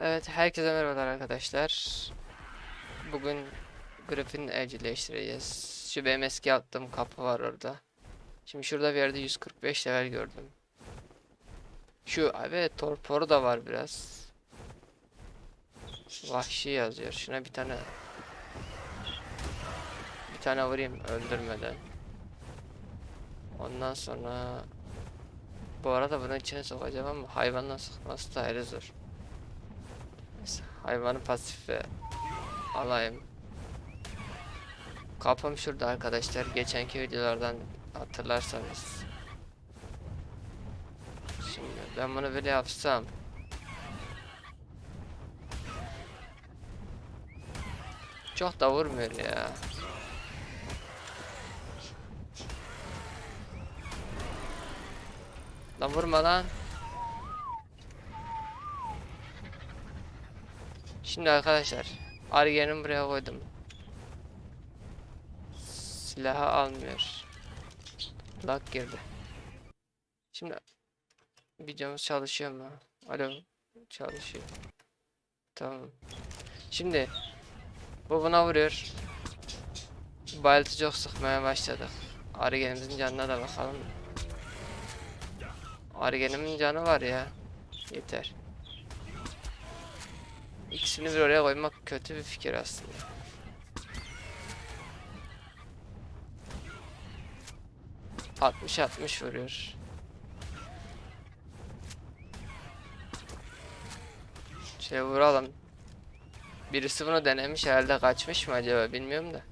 Evet, herkese merhabalar arkadaşlar. Bugün Griffin evcilleştireceğiz. Şu benim eski attığım kapı var orada. Şimdi şurada bir yerde 145 level gördüm. Şu evet torporu da var biraz. Vahşi yazıyor. Şuna bir tane bir tane vurayım öldürmeden. Ondan sonra bu arada bunun içine sokacağım ama hayvanla sıkması da ayrı zor. Hayvanı pasife alayım. Kapım şurada arkadaşlar. Geçenki videolardan hatırlarsanız. Şimdi ben bunu böyle yapsam. Çok da vurmuyor ya. Lan vurma lan. Şimdi arkadaşlar Argen'i buraya koydum. Silahı almıyor. Lag girdi. Şimdi videomuz çalışıyor mu? Alo çalışıyor. Tamam. Şimdi bu buna vuruyor. Bayıltı çok sıkmaya başladık. Argen'imizin canına da bakalım. Argen'imin canı var ya. Yeter. İkisini bir oraya koymak kötü bir fikir aslında. Altmış altmış vuruyor. Şey vuralım. Birisi bunu denemiş herhalde kaçmış mı acaba bilmiyorum da.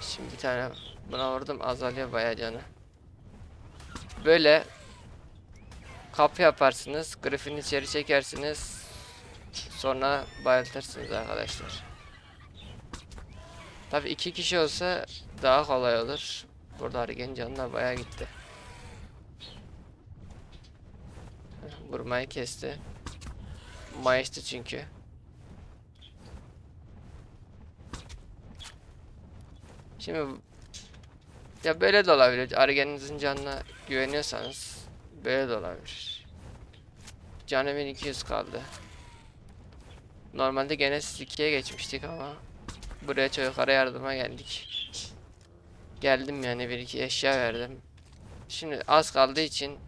Şimdi bir tane buna vurdum azalıyor bayağı canı. Böyle kapı yaparsınız. Griffin içeri çekersiniz. Sonra bayıltırsınız arkadaşlar. Tabi iki kişi olsa daha kolay olur. Burada Arigen canına bayağı gitti. Vurmayı kesti. Mayıştı çünkü. Şimdi ya böyle de olabilir. Arigen'inizin canına güveniyorsanız böyle de olabilir. Canımın 200 kaldı. Normalde gene siz 2'ye geçmiştik ama buraya çocuklara yardıma geldik. Geldim yani bir iki eşya verdim. Şimdi az kaldığı için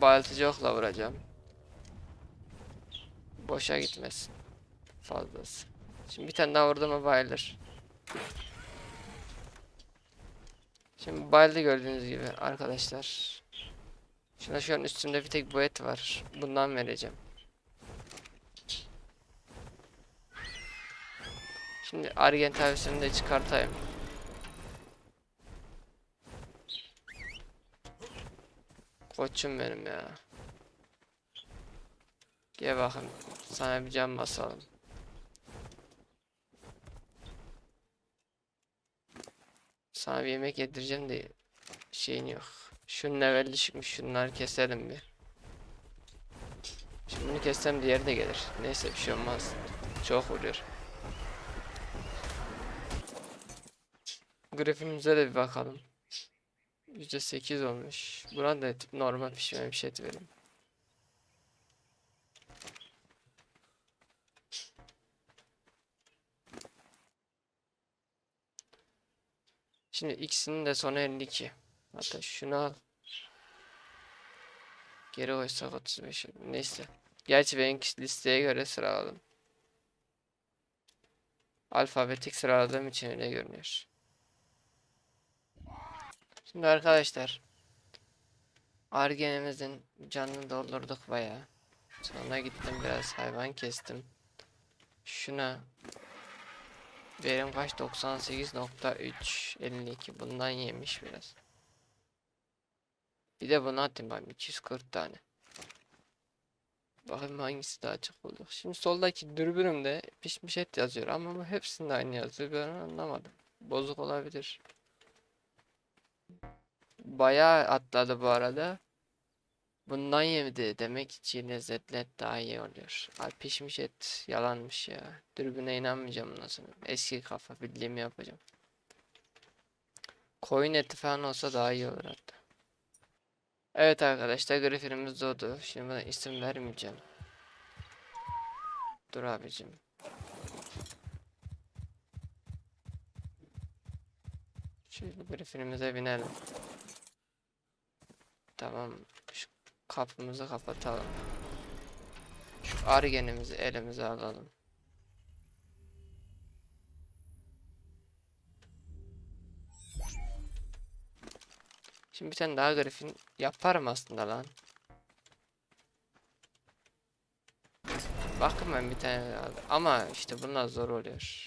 bayıltıcı okla vuracağım. Boşa gitmesin. Fazlası. Şimdi bir tane daha vurdum mu bayılır. Şimdi bayıldı gördüğünüz gibi arkadaşlar. Şuna şu an üstümde bir tek bu et var. Bundan vereceğim. Şimdi tavisini de çıkartayım. Koçum benim ya. Gel bakayım. Sana bir can basalım. Sana bir yemek yedireceğim de şeyin yok. Şunun level düşükmüş. Şunları keselim bir. Şimdi bunu kessem diğeri de gelir. Neyse bir şey olmaz. Çok vuruyor. Grafiğimize de bir bakalım. %8 olmuş. Buna da tip normal pişmemiş et verin. Şimdi ikisinin de sonu 52. Hatta şunu al. Geri koysak 35. Neyse. Gerçi benimki listeye göre sıraladım. Alfabetik sıraladığım için öyle görünüyor. Şimdi arkadaşlar. Argenemizin canını doldurduk bayağı. Sonra gittim biraz hayvan kestim. Şuna Verim kaç? 98.3 52 bundan yemiş biraz. Bir de bunu atayım ben 240 tane. Bakayım hangisi daha çok bulduk. Şimdi soldaki dürbünümde pişmiş et yazıyor ama bu hepsinde aynı yazıyor. Ben anlamadım. Bozuk olabilir. Bayağı atladı bu arada. Bundan yemedi. Demek için lezzetli et daha iyi oluyor. Ay pişmiş et yalanmış ya. Dürbüne inanmayacağım sonra. Eski kafa bildiğimi yapacağım. Koyun eti falan olsa daha iyi olur hatta. Evet arkadaşlar grafiğimiz doğdu. Şimdi buna isim vermeyeceğim. Dur abicim. Şimdi grafiğimize binelim. Tamam. Şu kapımızı kapatalım. Şu argenimizi elimize alalım. Şimdi bir tane daha grafin yaparım aslında lan. Bakın ben bir tane. Ama işte bunlar zor oluyor.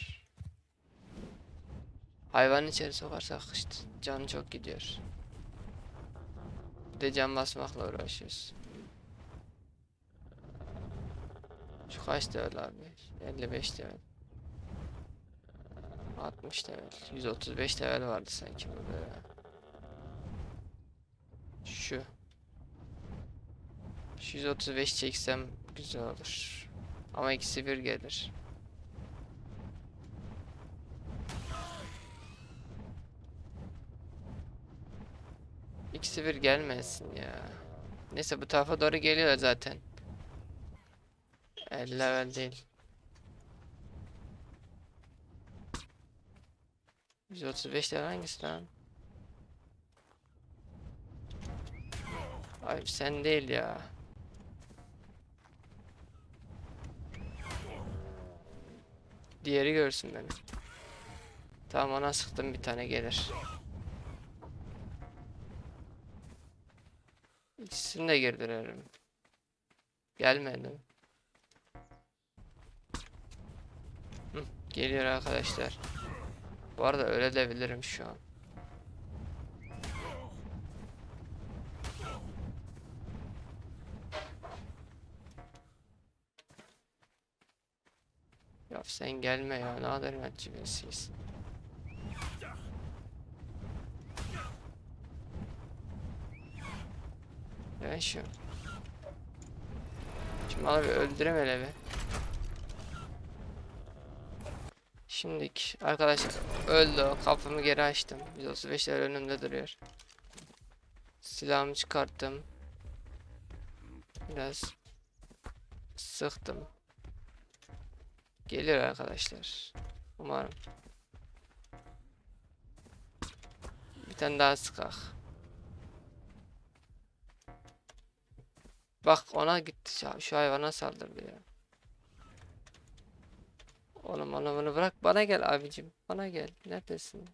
Hayvanın içeri sokarsak işte canı çok gidiyor. Bir de can basmakla uğraşıyoruz. Şu kaç level abi? 55 level. 60 level. 135 level vardı sanki burada ya. Şu. Şu 135 çeksem güzel olur. Ama ikisi bir gelir. İkisi bir gelmesin ya. Neyse bu tarafa doğru geliyor zaten. 50 level değil. 135 level hangisi lan? Ay sen değil ya. Diğeri görsün beni. Tamam ona sıktım bir tane gelir. İkisini de girdiririm. Gelmedi. Hı, geliyor arkadaşlar. Bu arada öyle de bilirim şu an. Ya sen gelme ya ne kadar inatçı Ben şu. Şimdi abi öldürem hele bir. Şimdilik arkadaşlar öldü o kapımı geri açtım. 135'ler önümde duruyor. Silahımı çıkarttım. Biraz sıktım. Gelir arkadaşlar. Umarım. Bir tane daha sıkak. Bak ona gitti şu, hayvana saldırdı ya. Oğlum onu bunu bırak bana gel abicim. Bana gel. Neredesin?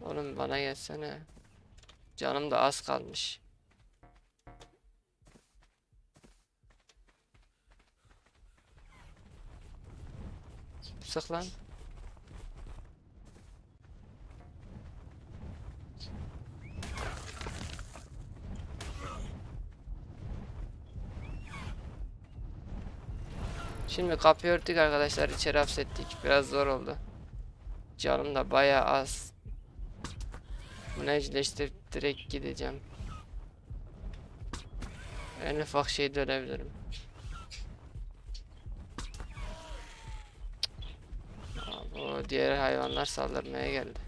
Oğlum bana gelsene. Canım da az kalmış. Sık lan. Şimdi kapıyı örttük arkadaşlar içeri hapsettik. Biraz zor oldu. Canım da bayağı az. Bunu ecleştirip direkt gideceğim. En ufak şey dönebilirim. Aa, bu diğer hayvanlar saldırmaya geldi.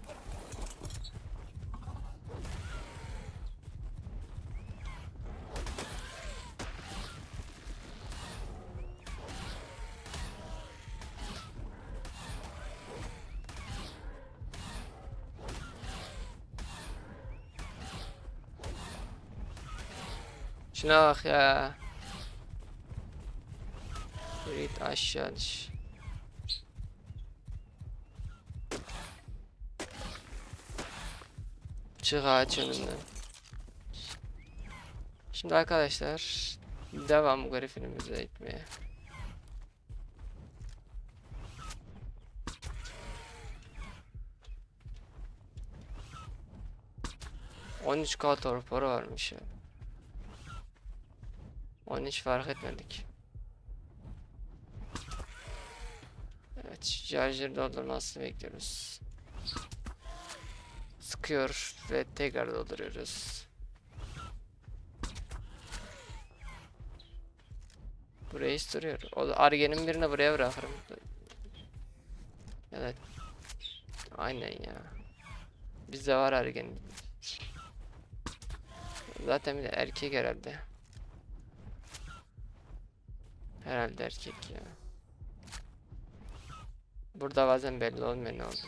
Şuna bak ya. Git aşağı düş. Çık ağaç önünden. Şimdi arkadaşlar devam grafiğimize etmeye. On üç K torporu varmış ya. Onu hiç fark etmedik. Evet, şarjör doldurmasını bekliyoruz. Sıkıyor ve tekrar dolduruyoruz. Burayı duruyor. O Argen'in birini buraya bırakırım. Da aynen ya. Bizde var ergen. Zaten bir de erkek herhalde. Herhalde erkek ya. Burada bazen belli olmuyor ne oldu.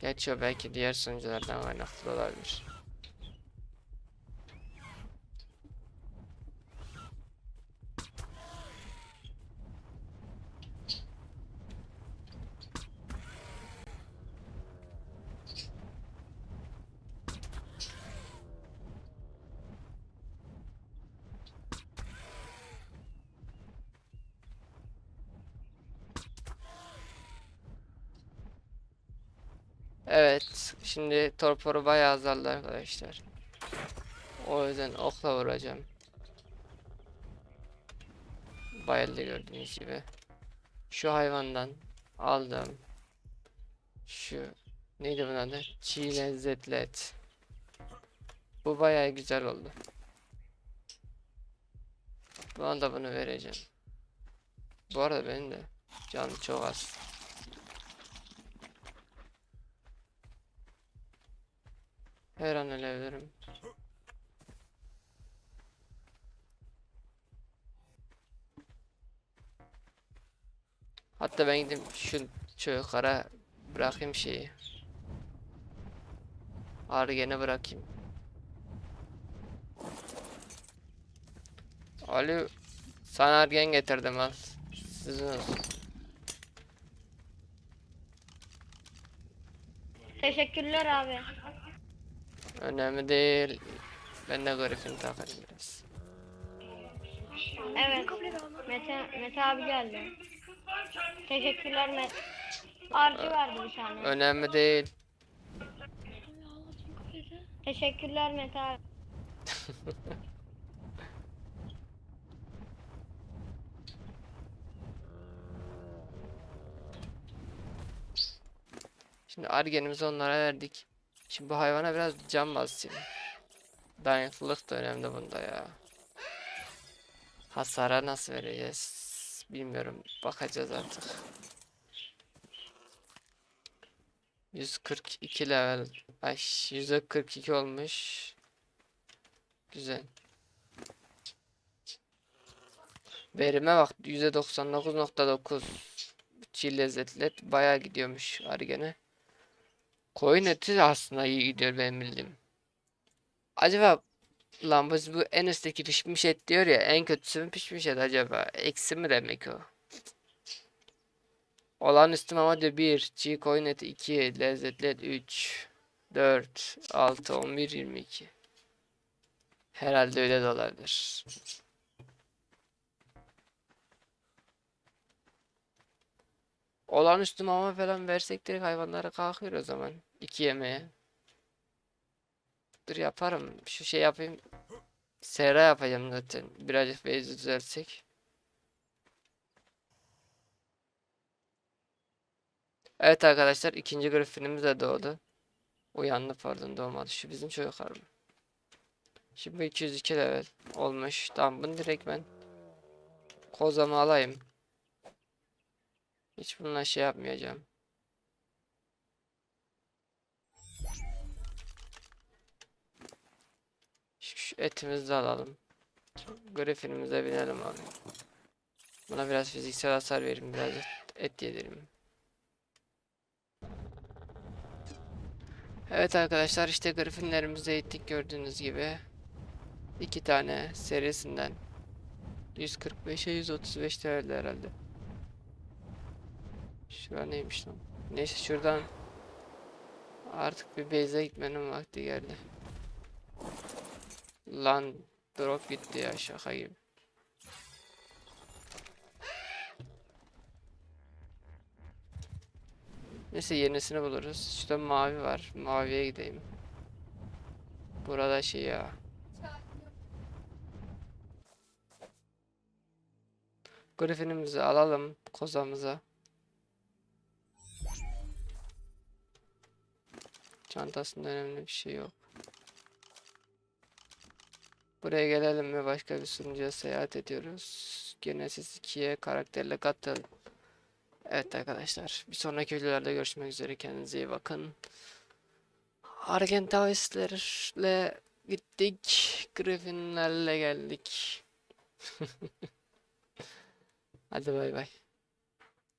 Geçiyor belki diğer sunuculardan kaynaklı olabilir. Evet, şimdi torporu bayağı azaldı arkadaşlar. O yüzden okla vuracağım. Bayıldı gördüğünüz gibi. Şu hayvandan aldım. Şu neydi bunun adı? Çiğ lezzetli et. Bu bayağı güzel oldu. Bana da bunu vereceğim. Bu arada benim de canım çok az. Her an ölebilirim. Hatta ben gidip şu çocuklara bırakayım şeyi. Argen'e bırakayım. Ali sana argen getirdim al. Sizin olsun. Teşekkürler abi. Önemli değil. Ben de Griffin takarım biraz. Evet. Mete, Mete abi geldi. Teşekkürler Mete. Artı verdi bir tane. Önemli değil. Teşekkürler Mete abi. Şimdi argenimizi onlara verdik. Şimdi bu hayvana biraz can basayım. Dayanıklılık da önemli bunda ya. Hasara nasıl vereceğiz? Bilmiyorum. Bakacağız artık. 142 level. Ay 142 olmuş. Güzel. Verime bak %99.9 Çiğ lezzetli et bayağı gidiyormuş argene. Koyun eti aslında iyi gidiyor benim bildiğim. Acaba lan bu en üstteki pişmiş et diyor ya en kötüsü mü pişmiş et acaba? Eksi mi demek o? Olan üstüm ama diyor 1 çiğ koyun eti 2 lezzetli et 3 4 6 11 22 Herhalde öyle de olabilir. Olağanüstü mama falan versek direkt hayvanlara kalkıyor o zaman. İki yemeğe. Dur yaparım. Şu şey yapayım. Sera yapacağım zaten. Birazcık base düzeltsek. Evet arkadaşlar ikinci griffinimiz de doğdu. Uyandı pardon doğmadı. Şu bizim çocuklar mı? Şimdi 202 level olmuş. Tamam bunu direkt ben kozamı alayım. Hiç bununla şey yapmayacağım. Şu, etimizi de alalım. Griffinimize binelim abi. Buna biraz fiziksel hasar verin. Biraz et yedirelim. Evet arkadaşlar işte Griffinlerimizi eğittik gördüğünüz gibi. iki tane serisinden 145'e 135 TL herhalde. Şura neymiş lan? Neyse şuradan artık bir base'e gitmenin vakti geldi. Lan drop gitti ya şaka gibi. Neyse yenisini buluruz. Şurada mavi var. Maviye gideyim. Burada şey ya. Griffinimizi alalım kozamıza. Çantasında önemli bir şey yok. Buraya gelelim ve başka bir sunucuya seyahat ediyoruz. Genesis 2'ye karakterle katıl. Evet arkadaşlar bir sonraki videolarda görüşmek üzere kendinize iyi bakın. Argentavislerle gittik. Griffinlerle geldik. Hadi bay bay.